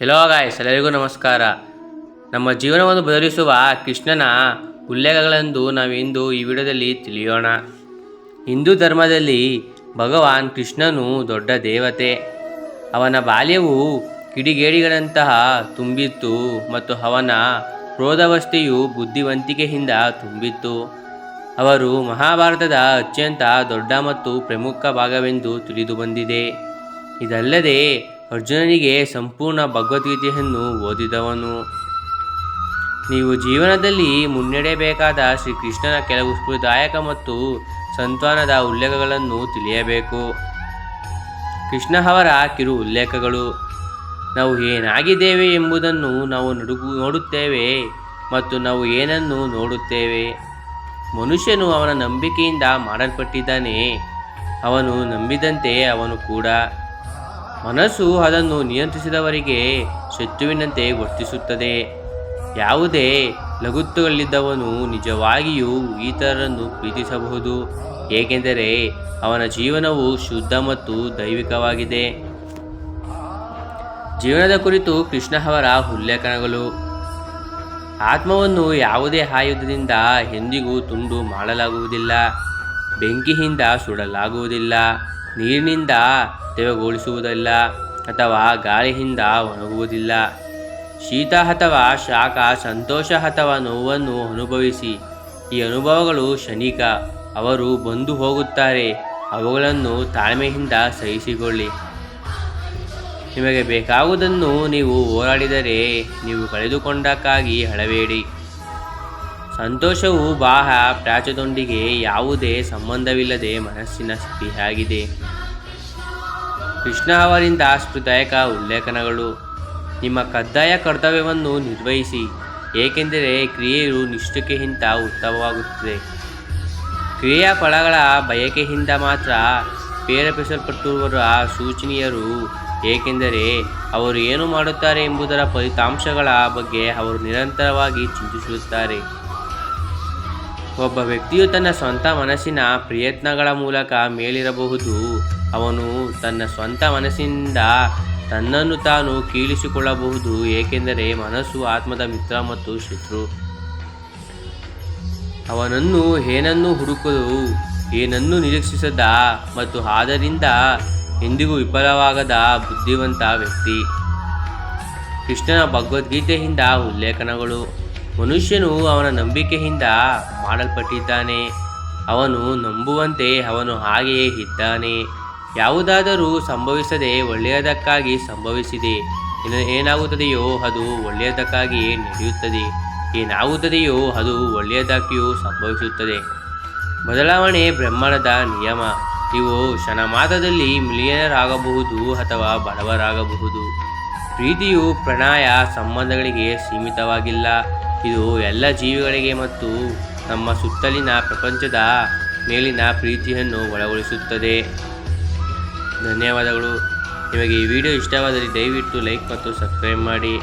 Hello guys ಎಲ್ಲರಿಗೂ ನಮಸ್ಕಾರ. ನಮ್ಮ ಜೀವನವನ್ನು ಬದಲಿಸುವ ಕೃಷ್ಣನ ಉಲ್ಲೇಖಗಳೆಂದು ನಾವಿಂದು ಈ ವಿಡಿಯೋದಲ್ಲಿ ತಿಳಿಯೋಣ. ಹಿಂದೂ ಧರ್ಮದಲ್ಲಿ ಭಗವಾನ್ ಕೃಷ್ಣನು ದೊಡ್ಡ ದೇವತೆ. ಅವನ ಬಾಲ್ಯವು ಕಿಡಿಗೇಡಿಗಳಂತಹ ತುಂಬಿತ್ತು ಮತ್ತು ಅವನ ಕ್ರೋಧಾವಸ್ಥೆಯು ಬುದ್ಧಿವಂತಿಕೆಯಿಂದ ತುಂಬಿತ್ತು. ಅವರು ಮಹಾಭಾರತದ ಅತ್ಯಂತ ದೊಡ್ಡ ಮತ್ತು ಪ್ರಮುಖ ಭಾಗವೆಂದು ತಿಳಿದು ಬಂದಿದೆ ಇದಲ್ಲದೆ ಅರ್ಜುನನಿಗೆ ಸಂಪೂರ್ಣ ಭಗವದ್ಗೀತೆಯನ್ನು ಓದಿದವನು. ನೀವು ಜೀವನದಲ್ಲಿ ಮುನ್ನಡೆಯಬೇಕಾದ ಶ್ರೀಕೃಷ್ಣನ ಕೆಲವು ಸ್ಫೂರ್ತಿದಾಯಕ ಮತ್ತು ಸಂತಾನದ ಉಲ್ಲೇಖಗಳನ್ನು ತಿಳಿಯಬೇಕು. ಕೃಷ್ಣ ಅವರ ಕಿರು ಉಲ್ಲೇಖಗಳು, ನಾವು ಏನಾಗಿದ್ದೇವೆ ಎಂಬುದನ್ನು ನಾವು ನಡುಗು ನೋಡುತ್ತೇವೆ ಮತ್ತು ನಾವು ಏನನ್ನು ನೋಡುತ್ತೇವೆ. ಮನುಷ್ಯನು ಅವನ ನಂಬಿಕೆಯಿಂದ ಮಾಡಲ್ಪಟ್ಟಿದ್ದಾನೆ, ಅವನು ನಂಬಿದಂತೆ ಅವನು ಕೂಡ. ಮನಸ್ಸು ಅದನ್ನು ನಿಯಂತ್ರಿಸಿದವರಿಗೆ ಶತ್ರುವಿನಂತೆ ವರ್ತಿಸುತ್ತದೆ. ಯಾವುದೇ ಲಘುತ್ವಗಳಿದ್ದವನು ನಿಜವಾಗಿಯೂ ಇತರರನ್ನು ಪ್ರೀತಿಸಬಹುದು. ಏಕೆಂದರೆ ಅವನ ಜೀವನವು ಶುದ್ಧ ಮತ್ತು ದೈವಿಕವಾಗಿದೆ. ಜೀವನದ ಕುರಿತು ಕೃಷ್ಣ ಅವರ ಉಲ್ಲೇಖನಗಳು ಆತ್ಮವನ್ನು ಯಾವುದೇ ಆಯುಧದಿಂದ ಎಂದಿಗೂ ತುಂಡು ಮಾಡಲಾಗುವುದಿಲ್ಲ. ಬೆಂಕಿಯಿಂದ ಸುಡಲಾಗುವುದಿಲ್ಲ. ನೀರಿನಿಂದ ತೆವಗೊಳಿಸುವುದಿಲ್ಲ ಅಥವಾ ಗಾಳಿಯಿಂದ ಒಣಗುವುದಿಲ್ಲ. ಶೀತ ಅಥವಾ ಶಾಖ, ಸಂತೋಷ ಅಥವಾ ನೋವನ್ನು ಅನುಭವಿಸಿ. ಈ ಅನುಭವಗಳು ಕ್ಷಣಿಕ ಅವರು ಬಂದು ಹೋಗುತ್ತಾರೆ. ಅವುಗಳನ್ನು ತಾಳ್ಮೆಯಿಂದ ಸಹಿಸಿಕೊಳ್ಳಿ. ನಿಮಗೆ ಬೇಕಾಗುವುದನ್ನು ನೀವು ಹೋರಾಡಿದರೆ ನೀವು ಕಳೆದುಕೊಂಡಕ್ಕಾಗಿ ಅಳಬೇಡಿ. ಸಂತೋಷವು ಬಾಹ ಪ್ರಾಚದೊಂದಿಗೆ ಯಾವುದೇ ಸಂಬಂಧವಿಲ್ಲದೆ ಮನಸ್ಸಿನ ಸ್ಥಿತಿಯಾಗಿದೆ ಕೃಷ್ಣ ಅವರಿಂದ ಸ್ಫೂರ್ತಿದಾಯಕ ಉಲ್ಲೇಖನಗಳು. ನಿಮ್ಮ ಕಡ್ಡಾಯ ಕರ್ತವ್ಯವನ್ನು ನಿರ್ವಹಿಸಿ, ಏಕೆಂದರೆ ಕ್ರಿಯೆಯು ನಿಷ್ಠೆಯಿಂದ ಉತ್ತಮವಾಗುತ್ತದೆ. ಕ್ರಿಯೆಯ ಫಲಗಳ ಬಯಕೆಯಿಂದ ಮಾತ್ರ ಪ್ರೇರೇಪಿಸಲ್ಪಟ್ಟಿರುವವರ ಸೂಚನೀಯರು, ಏಕೆಂದರೆ ಅವರು ಏನು ಮಾಡುತ್ತಾರೆ ಎಂಬುದರ ಫಲಿತಾಂಶಗಳ ಬಗ್ಗೆ ಅವರು ನಿರಂತರವಾಗಿ ಚಿಂತಿಸುತ್ತಾರೆ. ಒಬ್ಬ ವ್ಯಕ್ತಿಯು ತನ್ನ ಸ್ವಂತ ಮನಸ್ಸಿನ ಪ್ರಯತ್ನಗಳ ಮೂಲಕ ಮೇಲಿರಬಹುದು. ಅವನು ತನ್ನ ಸ್ವಂತ ಮನಸ್ಸಿನಿಂದ ತನ್ನನ್ನು ತಾನು ಕೀಳಿಸಿಕೊಳ್ಳಬಹುದು, ಏಕೆಂದರೆ ಮನಸ್ಸು ಆತ್ಮದ ಮಿತ್ರ ಮತ್ತು ಶತ್ರು. ಅವನನ್ನು ಏನನ್ನು ಹುಡುಕಲು, ಏನನ್ನು ನಿರೀಕ್ಷಿಸದ ಮತ್ತು ಆದ್ದರಿಂದ ಎಂದಿಗೂ ವಿಫಲವಾಗದ ಬುದ್ಧಿವಂತ ವ್ಯಕ್ತಿ. ಕೃಷ್ಣನ ಭಗವದ್ಗೀತೆಯಿಂದ ಉಲ್ಲೇಖನಗಳು. ಮನುಷ್ಯನು ಅವನ ನಂಬಿಕೆಯಿಂದ ಮಾಡಲ್ಪಟ್ಟಿದ್ದಾನೆ. ಅವನು ನಂಬುವಂತೆ ಅವನು ಹಾಗೆಯೇ ಇದ್ದಾನೆ. ಯಾವುದಾದರೂ ಸಂಭವಿಸದೆ ಒಳ್ಳೆಯದಕ್ಕಾಗಿ ಸಂಭವಿಸಿದೆ. ಏನ- ಏನಾಗುತ್ತದೆಯೋ ಅದು ಒಳ್ಳೆಯದಕ್ಕಾಗಿಯೇ ನಡೆಯುತ್ತದೆ. ಏನಾಗುತ್ತದೆಯೋ ಅದು ಒಳ್ಳೆಯದಕ್ಕಿಯೂ ಸಂಭವಿಸುತ್ತದೆ. ಬದಲಾವಣೆ ಬ್ರಹ್ಮಾಂಡದ ನಿಯಮ. ಇವು ಕ್ಷಣ ಮಾತ್ರದಲ್ಲಿ ಮಿಲಿಯನರ್ ಆಗಬಹುದು ಅಥವಾ ಬಡವರಾಗಬಹುದು. ಪ್ರೀತಿಯು ಪ್ರಣಯ ಸಂಬಂಧಗಳಿಗೆ ಸೀಮಿತವಾಗಿಲ್ಲ. ಇದು ಎಲ್ಲ ಜೀವಿಗಳಿಗೆ ಮತ್ತು ನಮ್ಮ ಸುತ್ತಲಿನ ಪ್ರಪಂಚದ ಮೇಲಿನ ಪ್ರೀತಿಯನ್ನು ಒಳಗೊಳಿಸುತ್ತದೆ. ಧನ್ಯವಾದಗಳು. ನಿಮಗೆ ಈ ವಿಡಿಯೋ ಇಷ್ಟವಾದರೆ ದಯವಿಟ್ಟು ಲೈಕ್ ಮತ್ತು ಸಬ್ಸ್ಕ್ರೈಬ್ ಮಾಡಿ.